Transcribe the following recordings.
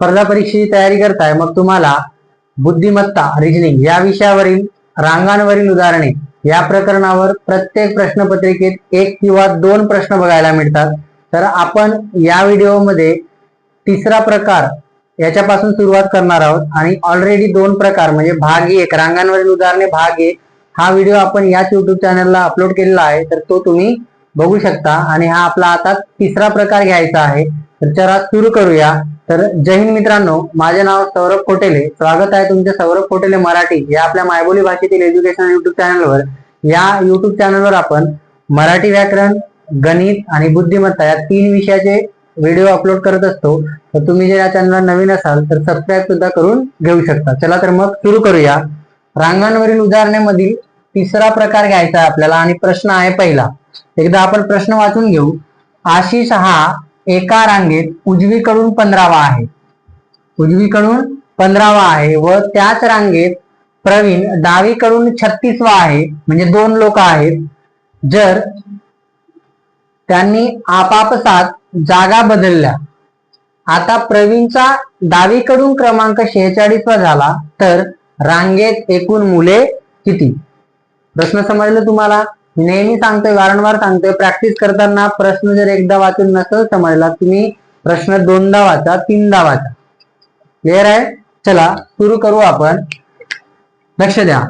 स्पर्धा परीक्षेची तयारी करताय मग तुम्हाला बुद्धिमत्ता रिजनिंग या विषयावरील रांगांवरील उदाहरणे या प्रकरणावर प्रत्येक प्रश्नपत्रिकेत एक किंवा दोन प्रश्न बघायला मिळतात. तर आपण या व्हिडिओमध्ये तिसरा प्रकार याच्यापासून सुरुवात करणार आहोत. आणि ऑलरेडी दोन प्रकार म्हणजे भाग एक रांगांवरील उदाहरणे भाग एक हा व्हिडिओ आपण याच युट्यूब चॅनलला अपलोड केलेला आहे. तर तो तुम्ही बघू शकता. आणि हा आपला आता तिसरा प्रकार घ्यायचा आहे. तर चला सुरू करूया. तर जय हिंद मित्रांनो माझे नाव सौरभ कोटेले. स्वागत आहे तुमचे सौरभ कोटेले मराठी या आपल्या मायबोली भाषेतील एज्युकेशन युट्यूब चॅनलवर या युट्यूब चॅनलवर आपण मराठी व्याकरण गणित आणि बुद्धिमत्ता या तीन विषयाचे व्हिडिओ अपलोड करत असतो. तर तुम्ही जर या चॅनलला नवीन असाल तर सबस्क्राईब सुद्धा करून घेऊ शकता. चला तर मग सुरू करूया. रांगांवरील उदाहरणेमधील तिसरा प्रकार घ्यायचा आहे आपल्याला. आणि प्रश्न आहे पहिला. एकदा आपण प्रश्न वाचून घेऊ. आशिष हा एका रांगेत उजवीकडून पंधरावा आहे. उजवीकडून पंधरावा आहे व त्याच रांगेत प्रवीण डावीकडून छत्तीसवा आहे म्हणजे दोन लोक आहेत. जर त्यांनी आपापसात जागा बदलल्या आता प्रवीणचा डावीकडून क्रमांक शेहेचाळीसवा झाला तर रांगेत एकूण मुले किती? प्रश्न समजलं तुम्हाला? नेहमी सांगतोय वारंवार सांगतोय प्रॅक्टिस करताना प्रश्न जर एकदा वाचून नसेल समजला तुम्ही प्रश्न दोनदा वाचा तीनदा वाचा. क्लिअर आहे? चला सुरू करू आपण. लक्ष द्या.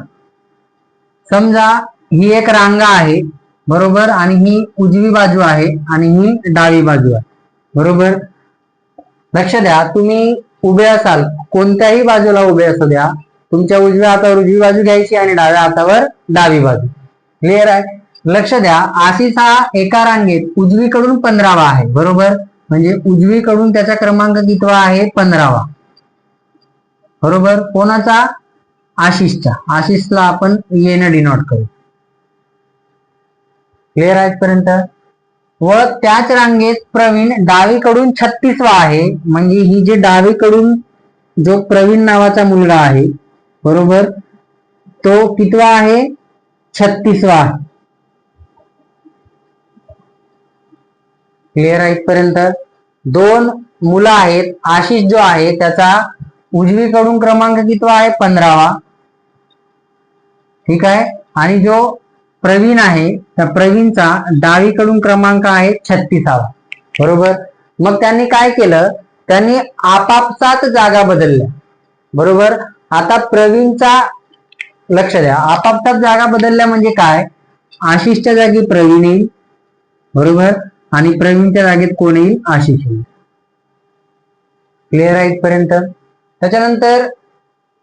समजा ही एक रांगा आहे बरोबर? आणि ही उजवी बाजू आहे आणि ही डावी बाजू आहे. बरोबर? लक्ष द्या. तुम्ही उभे असाल कोणत्याही बाजूला उभे असू द्या. तुमच्या उजव्या हातावर उजवी बाजू घ्यायची आणि डाव्या हातावर डावी बाजू. क्लिअर आहे? लक्ष द्या. आशिष हा एका रांगेत उजवीकडून पंधरावा आहे. बरोबर? म्हणजे उजवीकडून त्याचा क्रमांक कितवा आहे? पंधरावा. बरोबर? कोणाचा? आशिषचा. आशिषला आपण e येणं डिनोट करू. क्लिअर आहे पर्यंत व त्याच रांगेत प्रवीण डावीकडून छत्तीसवा आहे. म्हणजे ही जे डावीकडून जो प्रवीण नावाचा मुलगा आहे बरोबर? तो कितवा आहे? छत्तीसवा. क्लिअर आहे इथपर्यंत? दोन मुलं आहेत आशिष जो आहे त्याचा उजवीकडून क्रमांक कितवा आहे? पंधरावा. ठीक आहे? आणि जो प्रवीण आहे त्या प्रवीणचा डावीकडून क्रमांक आहे छत्तीसावा. बरोबर? मग त्यांनी काय केलं? त्यांनी आपापसात जागा बदलल्या. बरोबर? आता प्रवीणचा लक्ष द्या. आपापसात जागा बदलल्या म्हणजे काय? आशिषच्या जागी प्रवीण येईल बरोबर? आणि प्रवीणच्या जागेत कोण येईल? आशिष येईल. क्लिअर आहे पर्यंत त्याच्यानंतर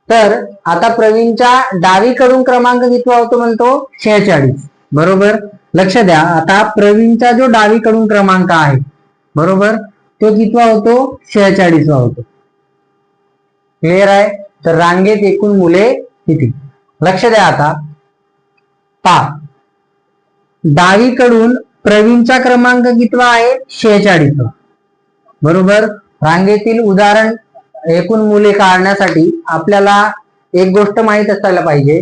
तर आता प्रवीणच्या डावीकडून क्रमांक कितवा होतो म्हणतो? शेहेचाळीस. बरोबर? लक्ष द्या. आता प्रवीणचा जो डावीकडून क्रमांक आहे बरोबर? तो कितवा होतो? शेहेचाळीसवा होतो. क्लिअर आहे? तर रांगेत एकूण मुले किती? लक्ष द्या आता. पा डावीकडून प्रवीणचा क्रमांक कितवा आहे? शेहेचाळीसवा. बरोबर? रांगेतील उदाहरण एकूण मुले काढण्यासाठी आपल्याला एक गोष्ट माहीत असायला पाहिजे.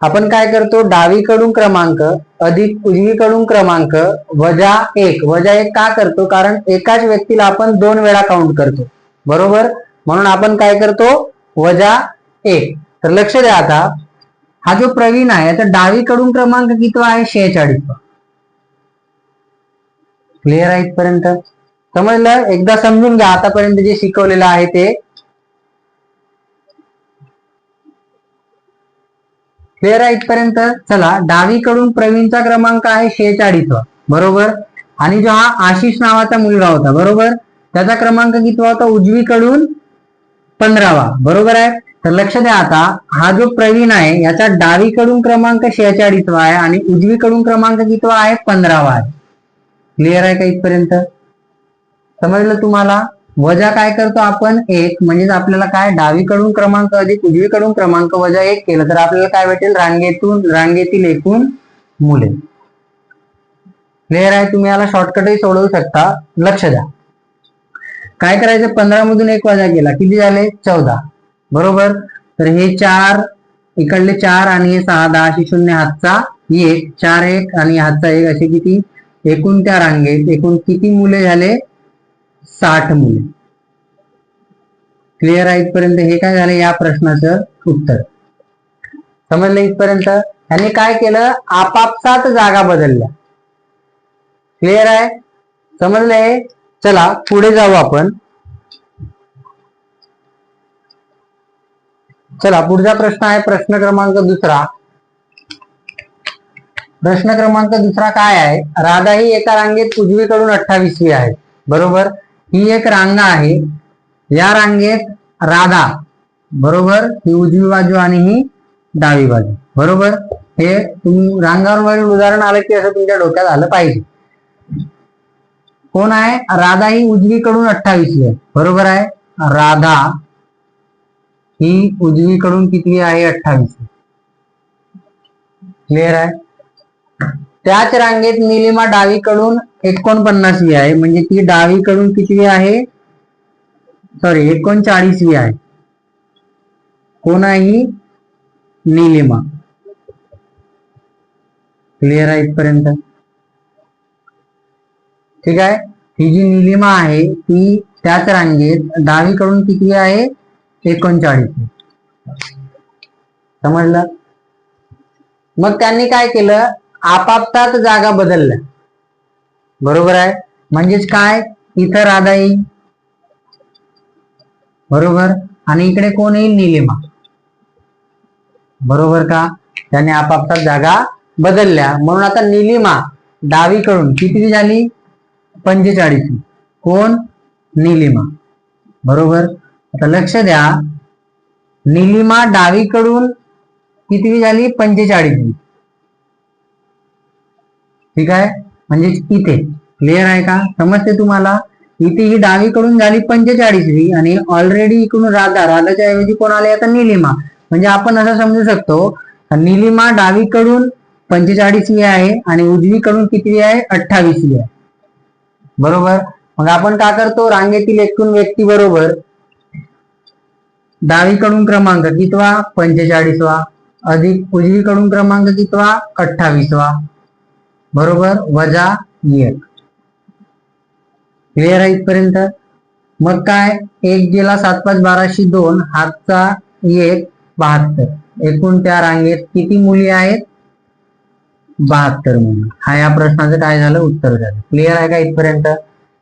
आपण काय करतो? डावीकडून क्रमांक अधिक उजवीकडून क्रमांक वजा एक. वजा एक का करतो? कारण एकाच व्यक्तीला आपण दोन वेळा काउंट करतो. बरोबर? म्हणून आपण काय करतो? वजा एक. तर लक्ष द्या आता. हा जो प्रवीण आहे तर डावीकडून क्रमांक कितवा आहे? शेहेचाळीस. क्लिअर आहे इथपर्यंत? समजलं एकदा समजून घ्या आतापर्यंत जे शिकवलेलं आहे ते. क्लिअर आहे इथपर्यंत? चला डावीकडून प्रवीणचा क्रमांक आहे शेहेचाळीसवा बरोबर? आणि जो हा आशिष नावाचा मुलगा होता बरोबर? त्याचा क्रमांक कितवा होता? उजवीकडून पंधरावा. बरोबर आहे? तर लक्ष द्या आता हा जो प्रवीण आहे याचा डावीकडून क्रमांक शेहेचाळीसवा आहे आणि उजवीकडून क्रमांक कितवा आहे? पंधरावा आहे. क्लिअर आहे का इथपर्यंत? समजलं तुम्हाला? वजा काय करतो आपण? एक म्हणजेच आपल्याला काय? डावीकडून क्रमांक अधिक उजवीकडून क्रमांक वजा एक केलं. तर आपल्याला काय भेटेल? रांगेतून रांगेतील एकूण मुले. क्लिअर आहे? तुम्ही याला शॉर्टकटही सोडवू शकता. लक्ष द्या. काय करायचं? पंधरा मधून एक वजा केला. किती झाले? चौदा. बरोबर? तर हे चार इकडले चार आणि हे सहा दहा अशी शून्य हातचा एक चार एक आणि हातचा एक असे किती? एकूण त्या रांगेत एकूण किती मुले झाले? साठ मुले. क्लिअर आहे इथपर्यंत? हे काय झालं? या प्रश्नाचं उत्तर. समजलं इथपर्यंत? त्यांनी काय केलं? आपापसात जागा बदलल्या. क्लिअर आहे? समजलंय? चला पुढे जाऊ आपण. चला पुढचा प्रश्न आहे प्रश्न क्रमांक दुसरा. प्रश्न क्रमांक दुसरा काय आहे? राधा ही एका रांगेत उजवीकडून अठ्ठावीसवी आहे. बरोबर? ही एक रांगा आहे. या रांगेत राधा. बरोबर? ही उजवी बाजू आणि ही डावी बाजू. बरोबर? हे तुम्ही रांगावरील उदाहरण आलं की असं तुमच्या डोक्यात आलं पाहिजे. कोण आहे? राधा ही उजवीकडून अठ्ठावीसवी आहे. बरोबर आहे? राधा. ही उजवीकडून किती आहे? अठ्ठावीस. क्लिअर आहे? त्याच रांगेत निलिमा डावीकडून एकोणपन्नासवी आहे. म्हणजे ती डावीकडून कितवी आहे? सॉरी एकोणचाळीसवी आहे. कोण आहे निलिमा. क्लिअर आहे इथपर्यंत? ठीक आहे? ही जी निलिमा आहे ती त्याच रांगेत डावीकडून किती आहे? एकोणचाळीस. समजलं? मग त्यांनी काय केलं? आपापतात जागा बदलल्या. बरोबर आहे? म्हणजेच काय? इथं राधा येईल. बरोबर? आणि इकडे कोण येईल? निलिमा. बरोबर का? त्याने आपापसात जागा बदलल्या. म्हणून आता निलिमा डावीकडून किती झाली? पंचेचाळीस कोण? निलिमा. बरोबर? आता लक्ष द्या. निलिमा डावीकडून किती झाली? पंचेचाळीस ठीक आहे? म्हणजे इथे. क्लिअर आहे का? समजते तुम्हाला? इथे ही डावीकडून झाली पंचेचाळीसवी आणि ऑलरेडी इकडून राधा राधाच्या ऐवजी कोण आले? आता निलिमा. म्हणजे आपण असं समजू शकतो निलिमा डावीकडून पंचेचाळीसवी आहे आणि उजवीकडून कितवी आहे? अठ्ठावीसवी आहे. बरोबर? मग आपण का करतो? रांगेतील एकूण व्यक्ती बरोबर डावीकडून क्रमांक कितवा? पंचेचाळीसवा. अधिक उजवीकडून क्रमांक कितवा? अठ्ठावीसवा. बरोबर? वजा एक. क्लिअर आहे इथपर्यंत? मग काय? एक गेला सात पाच बाराशे दोन. हातचा एक बहात्तर. एकूण त्या रांगेत किती मुली आहेत? बहात्तर मुली. हा या प्रश्नाचं काय झालं? उत्तर झालं. क्लिअर आहे का इथपर्यंत?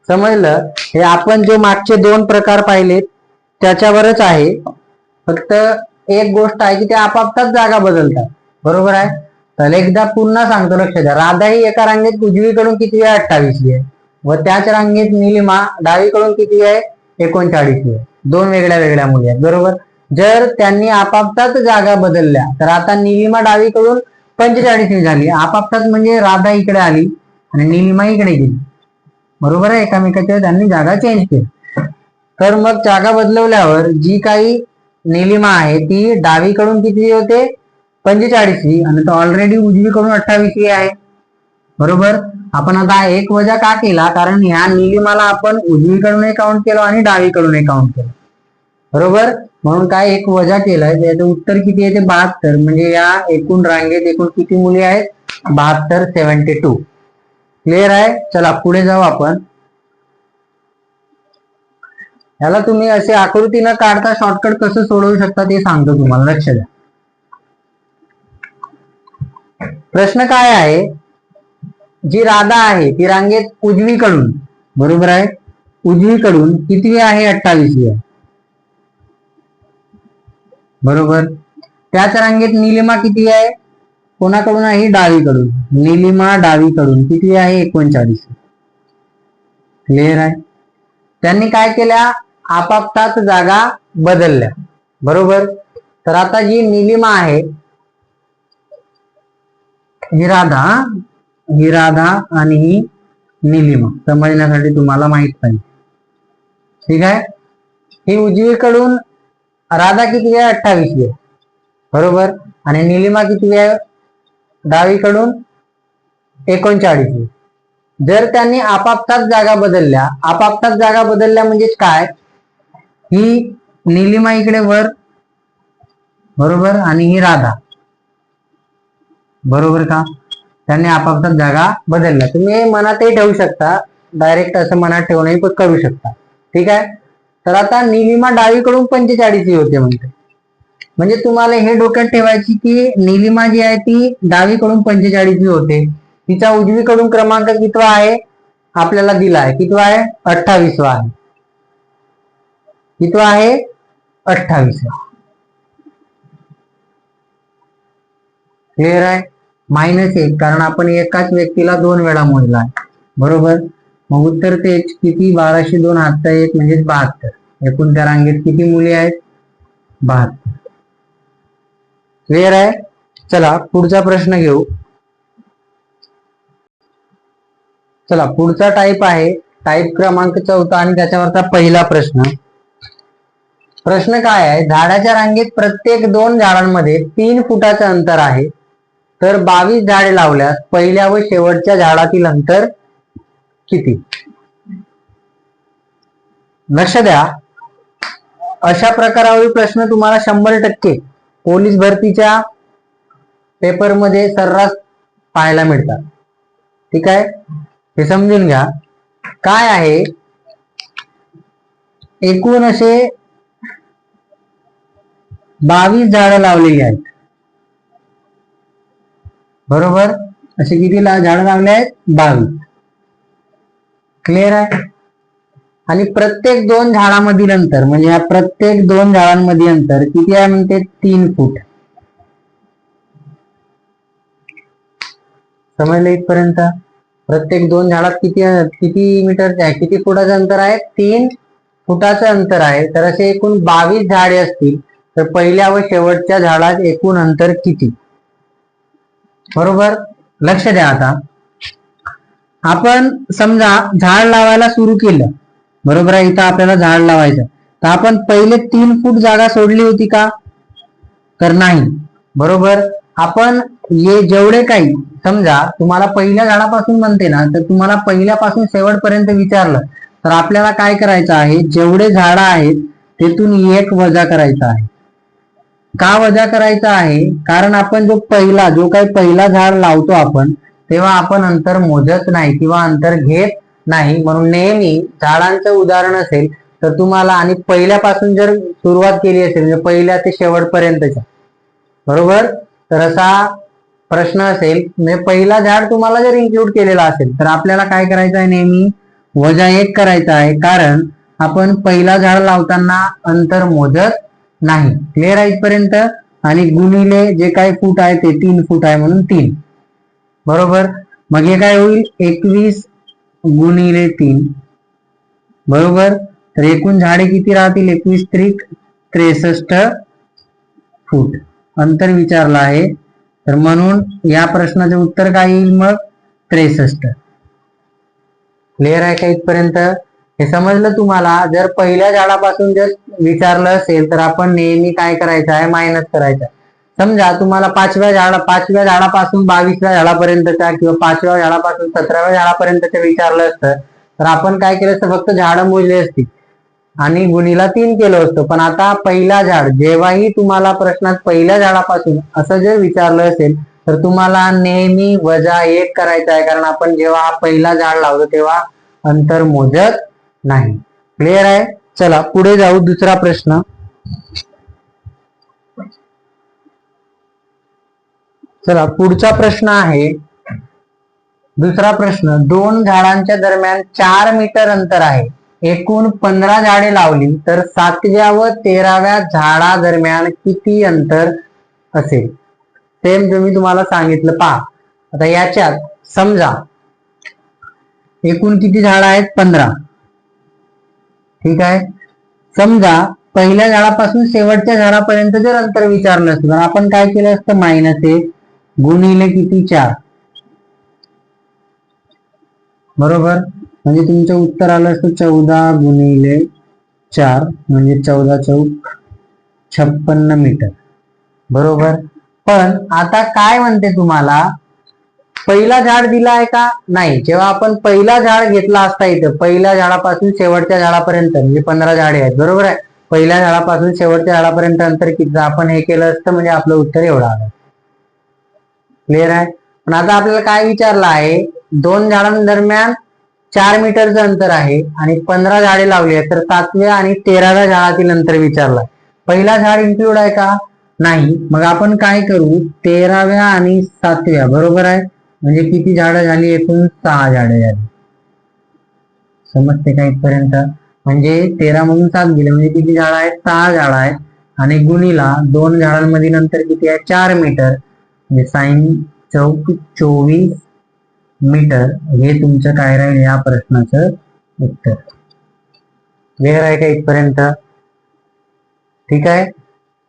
समजलं? हे आपण जे मागचे दोन प्रकार पाहिलेत त्याच्यावरच आहे. फक्त एक गोष्ट आहे की ते आपापसात जागा बदलतात. बरोबर आहे? तर एकदा पुन्हा सांगतो लक्ष द्या राधा ही एका रांगेत उजवीकडून किती आहे? अठ्ठावीसची आहे. व त्याच रांगेत निलिमा डावीकडून किती आहे? एकोणचाळीसवी आहे. दोन वेगळ्या वेगळ्या मुली आहेत. बरोबर? जर त्यांनी आपापसात जागा बदलल्या तर आता निलिमा डावीकडून पंचेचाळीसवी झाली. आपापसात म्हणजे राधा इकडे आली आणि निलिमा इकडे गेली. बरोबर आहे? एकामेकाच्या त्यांनी जागा चेंज केली. तर मग जागा बदलवल्यावर जी काही निलिमा आहे ती डावीकडून किती होते? पंचेचाळीसवी. आणि तो ऑलरेडी उजवीकडून अठ्ठावीसवी आहे. बरोबर? आपण आता एक वजा का केला? कारण ह्या निलिमाला आपण उजवीकडून काउंट केलं आणि डावीकडून काउंट केलं. बरोबर? म्हणून काय एक वजा केलाय त्याचं उत्तर किती येते बहात्तर. म्हणजे या एकूण रांगेत एकूण किती मुली आहेत? बहात्तर सेव्हन्टी टू. क्लिअर आहे? चला पुढे जाऊ आपण. याला तुम्ही असे आकृती न काढता शॉर्टकट कसं सोडवू शकता ते सांगतो तुम्हाला लक्ष द्या. प्रश्न काय आहे? जी राधा आहे ती रांगेत उजवीकडून बरोबर आहे? उजवीकडून कितवी आहे? अठ्ठावीसवी आहे. बरोबर? त्याच रांगेत निलिमा किती आहे? कोणाकडून आहे डावीकडून. निलिमा डावीकडून किती आहे? एकोणचाळीस क्लिअर आहे? त्यांनी काय केल्या? आपापसात जागा बदलल्या. बरोबर? तर आता जी निलिमा आहे ही राधा ही? राधा आणि ही निलिमा. समजण्यासाठी तुम्हाला माहीत पाहिजे ठीक आहे? ही उजवीकडून राधा किती वेळ अठ्ठावीस वेळ बरोबर? आणि निलिमा किती आहे? डावीकडून एकोणचाळीसवी जर त्यांनी आपापसात जागा बदलल्या आपापसात जागा बदलल्या म्हणजेच काय? ही निलिमा इकडे वर बरोबर? आणि ही राधा. बरोबर का? त्यांनी आपापसात जागा बदलल्या. तुम्ही मनातही ठेवू शकता. डायरेक्ट असं मनात ठेवूनही करू शकता. ठीक आहे? तर आता निलिमा डावीकडून पंचेचाळीस होते म्हणते. म्हणजे तुम्हाला हे डोक्यात ठेवायची की निलिमा जी आहे ती डावीकडून पंचेचाळीस होते. तिचा उजवीकडून क्रमांक कितवा आहे? आपल्याला दिला आहे. कितवा आहे? अठ्ठावीसवा आहे. कितवा आहे? अठ्ठावीस. क्लिअर आहे? मायनस एक कारण आपण एकाच व्यक्तीला दोन वेळा मोजला आहे. बरोबर? मग उत्तर तेच किती? बाराशे दोन हातचा एक म्हणजे बहात्तर. एकूण त्या रांगेत किती मुली आहेत? बहात्तर. क्लिअर आहे? चला पुढचा प्रश्न घेऊ. चला पुढचा टाईप आहे टाईप क्रमांक चौथा आणि त्याच्यावरचा पहिला प्रश्न. प्रश्न काय आहे? झाडाच्या रांगेत प्रत्येक दोन झाडांमध्ये तीन फुटाचं अंतर आहे. तर बावीस झाडे लावल्यास पहिल्या व शेवटच्या झाडातील अंतर किती? लक्ष द्या. अशा प्रकारावरील प्रश्न तुम्हाला शंभर टक्के पोलीस भरतीच्या पेपरमध्ये सर्रास पाहायला मिळतात. ठीक आहे? हे समजून घ्या. काय आहे? एकूण असे बावीस झाडं लावलेली आहेत. बरोबर? असे किती झाड झाडं लावले आहेत? बावीस. क्लिअर आहे? आणि प्रत्येक दोन झाडामधील अंतर म्हणजे या प्रत्येक दोन झाडांमधील अंतर किती आहे म्हणते? तीन फूट. समजलं इथपर्यंत? प्रत्येक दोन झाडात किती किती मीटरचे आहे किती फुटाचं अंतर आहे? तीन फुटाचं अंतर आहे. तर असे एकूण बावीस झाडे असतील तर पहिल्या व शेवटच्या झाडात एकूण अंतर किती? बरोबर? लक्ष द्या आता. आपण समजा झाड लावायला सुरू केलं. बरोबर आहे? इथं आपल्याला झाड लावायचं तर आपण पहिले तीन फूट जागा सोडली होती का? तर नाही. बरोबर? आपण ये जेवढे काही समजा तुम्हाला पहिल्या झाडापासून म्हणते ना तर तुम्हाला पहिल्यापासून शेवटपर्यंत विचारलं तर आपल्याला काय करायचं आहे? जेवढे झाडं आहेत तेथून एक वजा करायचा आहे. का वजा करायचा आहे? कारण आपण जो पहिला जो काही पहिला झाड लावतो आपण तेव्हा आपण अंतर मोजत नाही किंवा अंतर घेत नाही. म्हणून नेहमी झाडांचं उदाहरण असेल तर तुम्हाला आणि पहिल्यापासून जर सुरुवात केली असेल म्हणजे पहिल्या ते शेवटपर्यंतच्या बरोबर? तर असा प्रश्न असेल म्हणजे पहिला झाड तुम्हाला जर इन्क्लूड केलेला असेल तर आपल्याला काय करायचं आहे नेहमी? वजा एक करायचा आहे. कारण आपण पहिला झाड लावताना अंतर मोजत नाही. क्लिअर आहे इथपर्यंत? आणि गुणिले जे काही फूट आहे ते तीन फूट आहे म्हणून तीन. बरोबर? मग हे काय होईल? एकवीस गुणिले तीन. बरोबर? तर एकूण झाडे किती राहतील? एकवीस त्रिक त्रेसष्ट फूट. अंतर विचारलं आहे. तर म्हणून या प्रश्नाचे उत्तर काय येईल मग? त्रेसष्ट. क्लिअर आहे का इथपर्यंत? हे समजलं तुम्हाला? जर पहिल्या झाडापासून जर विचारलं असेल तर आपण नेहमी काय करायचं आहे? मायनस करायचं समजा तुम्हाला पाचव्या झाडा पाचव्या झाडापासून बावीसव्या झाडापर्यंतच्या किंवा पाचव्या झाडापासून सतराव्या झाडापर्यंतच्या विचारलं असतं तर आपण काय केलं असतं? फक्त झाडं मोजली असती. आणि गुणीला तीन केलं असतं. पण आता पहिला झाड जेव्हाही तुम्हाला प्रश्नात पहिल्या झाडापासून असं जर विचारलं असेल तर तुम्हाला नेहमी वजा एक करायचं आहे. कारण आपण जेव्हा पहिला झाड लावतो तेव्हा अंतर मोजत नाही. क्लिअर आहे? चला पुढे जाऊ दुसरा प्रश्न. चला पुढचा प्रश्न आहे. दुसरा प्रश्न दोन झाडांच्या दरम्यान चार मीटर अंतर आहे. एकूण पंधरा झाडे लावली तर सातव्या व तेराव्या झाडा दरम्यान किती अंतर असेल? सेम तुम्ही तुम्हाला सांगितलं पहा. आता याच्यात समजा एकूण किती झाड आहेत? पंधरा. ठीक आहे? समजा पहिल्या झाडापासून शेवटच्या झाडापर्यंत जर अंतर विचारलं असतं तर आपण काय केलं असतं? मायनस एक गुणिले किती चार? बरोबर? म्हणजे तुमचं उत्तर आलं असतं चौदा गुणिले चार म्हणजे चौदा चौक छप्पन्न मीटर. बरोबर? पण आता काय म्हणते तुम्हाला? पहिला झाड दिला आहे का? नाही. जेव्हा आपण पहिला झाड घेतला असता इथं पहिल्या झाडापासून शेवटच्या झाडापर्यंत म्हणजे पंधरा झाडे आहेत बरोबर आहे? पहिल्या झाडापासून शेवटच्या झाडापर्यंत अंतर किती? आपण हे केलं असतं म्हणजे आपलं उत्तर एवढं आलं. क्लिअर आहे? पण आता आपल्याला काय विचारलं आहे? दोन झाडांदरम्यान चार मीटरचं अंतर आहे आणि पंधरा झाडे लावली आहेत तर सातव्या आणि तेराव्या झाडातील अंतर विचारलं पहिला झाड इन्क्लूड आहे का? नाही. मग आपण काय करू? तेराव्या आणि सातव्या बरोबर आहे? म्हणजे किती झाडं झाली एकूण सहा झाडं झाली. समजते का इथपर्यंत? म्हणजे तेरा मधून सात गेले म्हणजे किती झाडं आहेत? सहा झाडं आहेत. आणि गुणीला दोन झाडांमध्ये नंतर किती आहे? चार मीटर. म्हणजे साईन चौक चोवीस मीटर हे तुमचं काय राहील या प्रश्नाचं उत्तर. वेळ आहे का इथपर्यंत? ठीक आहे?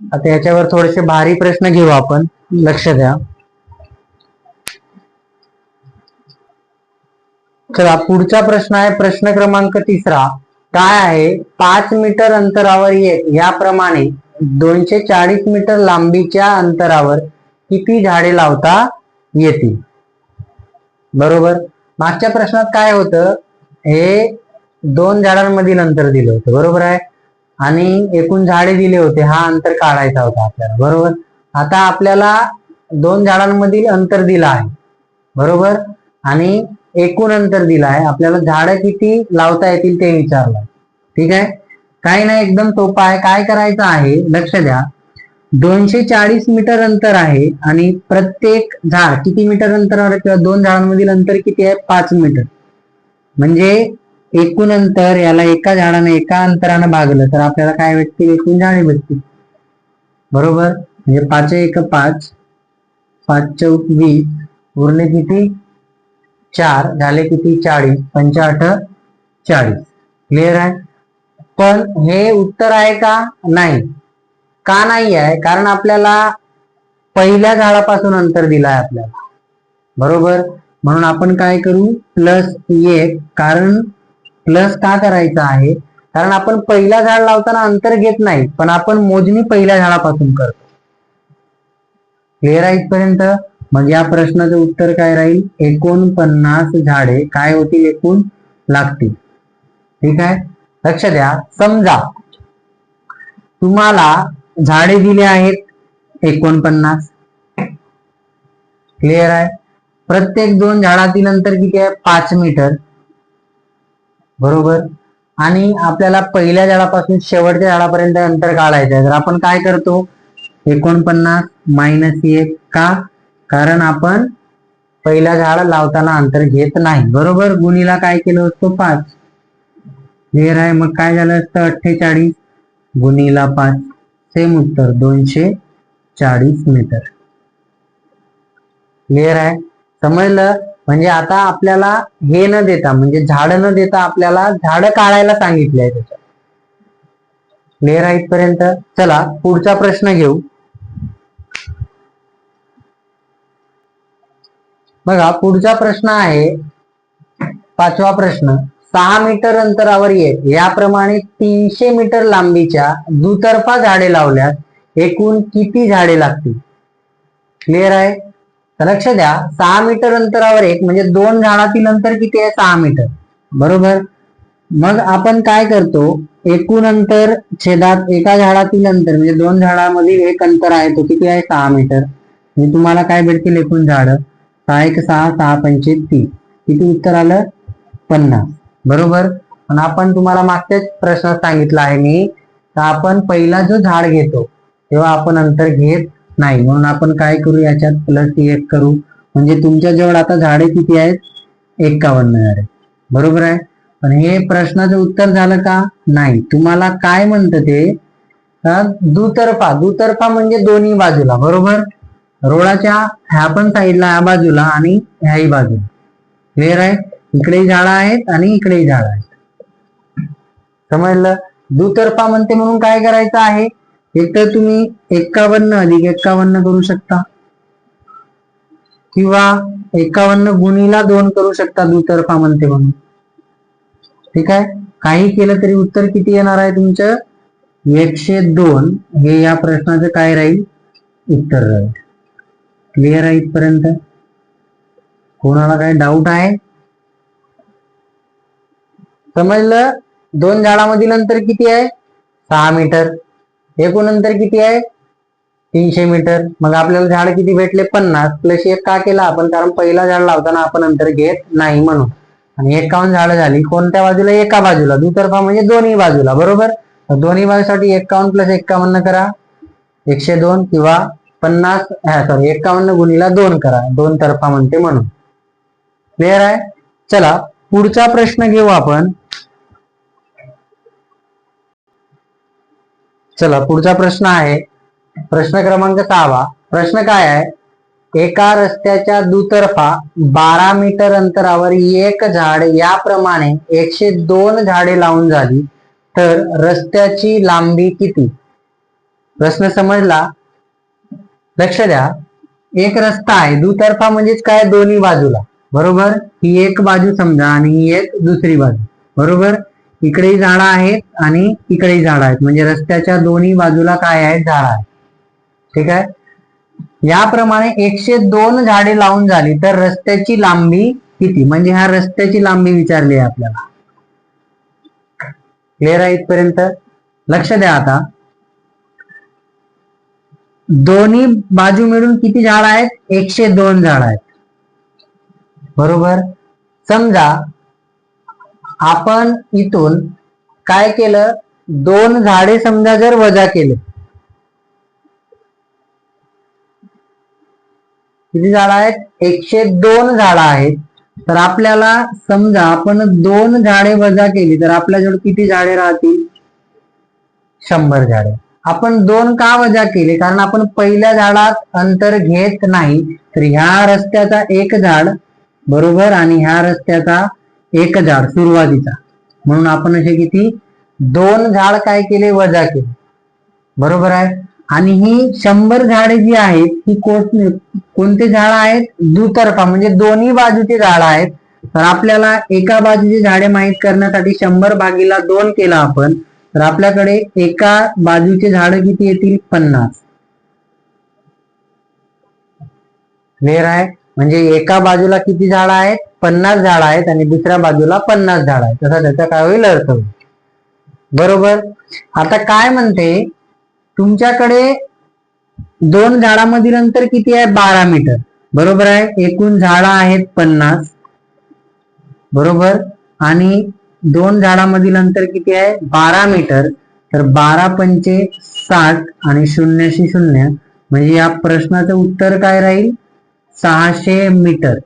आता याच्यावर थोडेसे भारी प्रश्न घेऊ आपण. लक्ष द्या. चला पुढचा प्रश्न आहे प्रश्न क्रमांक तिसरा. काय आहे? पाच मीटर अंतरावर येत याप्रमाणे दोनशे चाळीस मीटर लांबीच्या अंतरावर किती झाडे लावता येतील? बरोबर? मागच्या प्रश्नात काय होतं? हे दोन झाडांमधील अंतर दिलं होतं बरोबर आहे? आणि एकूण झाडे दिले होते हा अंतर काढायचा होता आपल्याला बरोबर? आता आपल्याला दोन झाडांमधील अंतर दिलं आहे बरोबर? आणि एकूण अंतर दिला आहे. आपल्याला झाडं किती लावता येतील ते विचारलं. ठीक आहे? काही नाही एकदम सोपा आहे. काय करायचं आहे? लक्ष द्या. दोनशे चाळीस मीटर अंतर आहे आणि प्रत्येक झाड किती मीटर अंतरावर किंवा दोन झाडांमधील अंतर किती आहे? पाच मीटर. म्हणजे एकूण अंतर याला एका झाडाने एका अंतरानं भागलं तर आपल्याला काय भेटतील एकूण झाडे भेटतील बरोबर? म्हणजे पाच एक पाच पाच चौक वीस उरले किती? चार झाले किती? चाळीस. पंचाहठ चाळीस. क्लिअर आहे? पण हे उत्तर आहे का? नाही. का नाही आहे? कारण आपल्याला पहिल्या झाडापासून अंतर दिला आहे आपल्याला. बरोबर? म्हणून आपण काय करू? प्लस एक. कारण प्लस का करायचं आहे? कारण आपण पहिला झाड लावताना अंतर घेत नाही पण आपण मोजणी पहिल्या झाडापासून करतो. क्लिअर आहे इथपर्यंत? मग या प्रश्नाचं उत्तर काय राहील? एकोणपन्नास झाडे काय होतील एकूण? लागतील. ठीक आहे? लक्ष द्या. समजा तुम्हाला झाडे दिले आहेत एकोणपन्नास. क्लिअर आहे? प्रत्येक दोन झाडातील अंतर किती आहे? पाच मीटर. बरोबर? आणि आपल्याला पहिल्या झाडापासून शेवटच्या झाडापर्यंत अंतर काढायचं आहे. तर आपण काय करतो? एकोणपन्नास मायनस एक का? कारण आपण पहिला झाड लावताना अंतर घेत नाही. बरोबर? गुणीला काय केलं असतो पाच. वेर आहे. मग काय झालं असतं? अठ्ठेचाळीस. गुणीला पाच. सेम उत्तर. दोनशे चाळीस मीटर. क्लिअर आहे? समजलं? म्हणजे आता आपल्याला हे न देता म्हणजे झाड न देता आपल्याला झाड काढायला सांगितले आहे त्याच्यात. क्लिअर आहे इथपर्यंत? चला पुढचा प्रश्न घेऊ. बघा पुढचा प्रश्न आहे. पाचवा प्रश्न सहा मीटर अंतरावर येत याप्रमाणे तीनशे मीटर लांबीच्या दुतर्फा झाडे लावल्यास एकूण किती झाडे लागतील? क्लिअर आहे? तर लक्ष द्या सहा मीटर अंतरावर एक म्हणजे दोन झाडातील अंतर किती आहे? सहा मीटर. बरोबर? मग आपण काय करतो? एकूण अंतर छेदात एका झाडातील अंतर म्हणजे दोन झाडामधील एक अंतर आहे तो किती आहे? सहा मीटर. म्हणजे तुम्हाला काय भेटतील एकूण झाडं? सहा एक सहा सहा पंचे तीस किती उत्तर आलं? पन्नास. बरोबर? पण आपण तुम्हाला मागच्याच प्रश्न सांगितला आहे मी तर आपण पहिला जो झाड घेतो तेव्हा आपण अंतर घेत नाही. म्हणून आपण काय करू? याच्यात प्लस एक करू. म्हणजे तुमच्या जवळ आता झाडे किती आहेत? एक्कावन्न झाडे. बरोबर आहे? पण हे प्रश्नाचं उत्तर झालं का? नाही. तुम्हाला काय म्हणतं ते? दुतर्फा. दुतर्फा म्हणजे दोन्ही बाजूला. बरोबर? रोडाच्या ह्या पण साईडला ह्या बाजूला आणि ह्याही बाजूला. क्लिअर आहे? इकडेही झाडं आहेत आणि इकडेही झाडं आहेत. समजलं? दुतर्फा म्हणते म्हणून काय करायचं आहे? एक तर तुम्ही एक्कावन्न अधिक एक्कावन्न करू शकता. किंवा एक्कावन्न गुणीला दोन करू शकता दुतर्फा म्हणते म्हणून. ठीक आहे? काही केलं तरी उत्तर किती येणार आहे तुमचं? एकशे दोन. हे या प्रश्नाचं काय राहील? उत्तर राहील. क्लिअर आहे इथपर्यंत? कोणाला काही डाऊट आहे? समजलं? दोन झाडामधील अंतर किती आहे? सहा मीटर एकूण अंतर किती आहे? तीनशे मीटर मग आपल्याला झाड किती भेटले? पन्नास. प्लस एक का केला आपण? कारण पहिला झाड लावताना आपण अंतर घेत नाही म्हणून. आणि एकावन्न झाडं झाली. कोणत्या बाजूला? एका बाजूला. दुतर्फा म्हणजे दोन्ही बाजूला. बरोबर? दोन्ही बाजूसाठी एक्कावन्न प्लस एक्कावन्न करा. एकशे दोन किंवा पन्नास सॉरी एक्कावन्न गुणीला दोन करा. दोन तर्फा म्हणते म्हणून. क्लिअर आहे? चला पुढचा प्रश्न घेऊ आपण. चला पुढचा प्रश्न आहे. प्रश्न क्रमांक सहावा. प्रश्न काय आहे? एका रस्त्याच्या दुतर्फा बारा मीटर अंतरावर एक झाड याप्रमाणे एकशे दोन झाडे लावून झाली. तर रस्त्याची लांबी किती? प्रश्न समजला? लक्ष द्या. एक रस्ता आहे. दुतर्फा म्हणजेच काय? दोन्ही बाजूला. बरोबर? ही एक बाजू समजा आणि ही एक दुसरी बाजू. बरोबर? इकडेही झाडं आहेत आणि इकडेही झाडं आहेत. म्हणजे रस्त्याच्या दोन्ही बाजूला काय आहेत? झाडं आहेत. ठीक आहे? याप्रमाणे एकशे दोन झाडे लावून झाली तर रस्त्याची लांबी किती? म्हणजे ह्या रस्त्याची लांबी विचारली आहे आपल्याला. क्लिअर आहे इथपर्यंत? लक्ष द्या आता. दोन्ही बाजू मिळून किती झाड आहेत? एकशे दोन झाड आहेत. बरोबर? समजा आपण इथून काय केलं? दोन झाडे समजा जर वजा केले. किती झाड आहेत? एकशे दोन झाडं आहेत. तर आपल्याला समजा आपण दोन झाडे वजा केली तर आपल्याजवळ किती झाडे राहतील? शंभर झाडे. आपण दोन का वजा केले? कारण आपण पहिल्या झाडात अंतर घेत नाही. तर ह्या रस्त्याचा एक झाड बरोबर आणि ह्या रस्त्याचा एक झाड सुरुवातीचा. म्हणून आपण असे किती? दोन झाड काय केले? वजा केले. बरोबर आहे? आणि ही शंभर झाडे जी आहेत ही कोणते झाड आहेत? दुतर्फा म्हणजे दोन्ही बाजूचे झाड आहेत. तर आपल्याला एका बाजूची झाडे माहीत करण्यासाठी शंभर भागीला दोन केला आपण. तर आपल्याकडे एका बाजूचे झाड किती येतील? पन्नास. क्लिअर आहे? म्हणजे एका बाजूला किती झाड आहेत? पन्नास झाड आहेत आणि दुसऱ्या बाजूला पन्नास झाड आहेत. तसा त्याचा काय होईल अर्थ? होईल बरोबर? आता काय म्हणते? तुमच्याकडे दोन झाडामधील अंतर किती आहे? बारा मीटर. बरोबर आहे? एकूण झाड आहेत पन्नास. बरोबर? आणि दोन झाडामधील अंतर किती आहे? बारा मीटर. तर बारा पंचे साठ आणि शून्यशी शून्य. म्हणजे या प्रश्नाचं उत्तर काय राहील? सहाशे मीटर.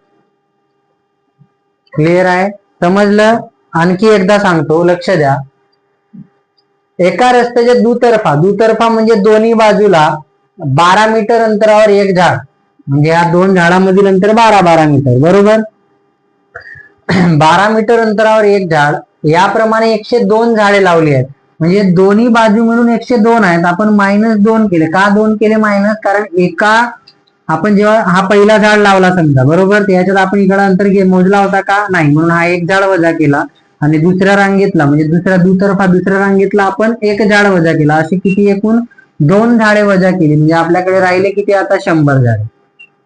क्लिअर आहे? समजलं? आणखी एकदा सांगतो. लक्ष द्या. एका रस्त्याच्या दुतर्फा दुतर्फा म्हणजे दोन्ही बाजूला बारा मीटर अंतरावर एक झाड. म्हणजे या दोन झाडामधील अंतर बारा बारा मीटर. बरोबर? बारा मीटर अंतरावर एक झाड याप्रमाणे एकशे दोन झाडे लावली आहेत. म्हणजे दोन्ही बाजू मिळून एकशे दोन आहेत. आपण मायनस दोन केले. का दोन केले मायनस कारण एका आपण जेव्हा हा पहिला झाड लावला समजा बरोबर? याच्यात आपण इकडे अंतर घे मोजला होता का? नाही. म्हणून हा एक झाड वजा केला आणि दुसऱ्या रांगेतला म्हणजे दुसऱ्या दुतर्फा दुसऱ्या रांगेतला आपण एक झाड वजा केला. अशी किती एकूण दोन झाडे वजा केली. म्हणजे आपल्याकडे राहिले किती? आता शंभर झाडे.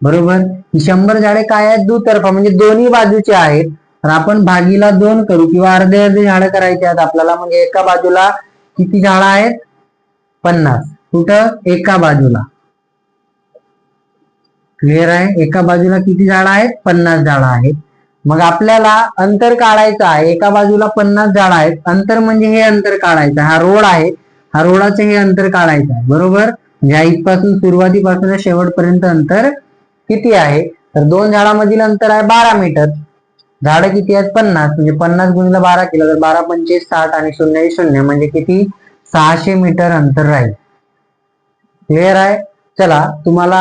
बरोबर? ही शंभर झाडे काय आहेत? दुतर्फा. म्हणजे दोन्ही बाजूचे आहेत. तर आपण भागीला दोन करू किंवा अर्धे अर्धे झाडं करायचे आहेत आपल्याला. म्हणजे एका बाजूला किती झाडं आहेत? पन्नास. कुठं? एका बाजूला. क्लिअर आहे? एका बाजूला किती झाडं आहेत? पन्नास झाडं आहेत. मग आपल्याला अंतर काढायचं आहे. एका बाजूला पन्नास झाड आहेत. अंतर म्हणजे हे अंतर काढायचं हा रोड आहे. हा रोडाचं हे अंतर काढायचं आहे. बरोबर? म्हणजे इथपासून सुरुवातीपासून शेवटपर्यंत अंतर किती आहे? तर दोन झाडामधील अंतर आहे बारा मीटर. झाडं किती आहेत? पन्नास. म्हणजे पन्नास गुणिले बारा केलं तर बारा पंचवीस साठ आणि शून्य शून्य म्हणजे किती? सहाशे मीटर अंतर राहील. क्लिअर आहे? चला तुम्हाला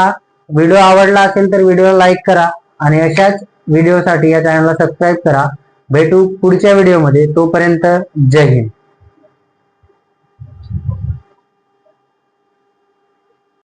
व्हिडिओ आवडला असेल तर व्हिडिओला लाईक करा आणि अशाच व्हिडिओसाठी या चॅनलला सबस्क्राईब करा. भेटू पुढच्या व्हिडिओमध्ये तोपर्यंत जय हिंद.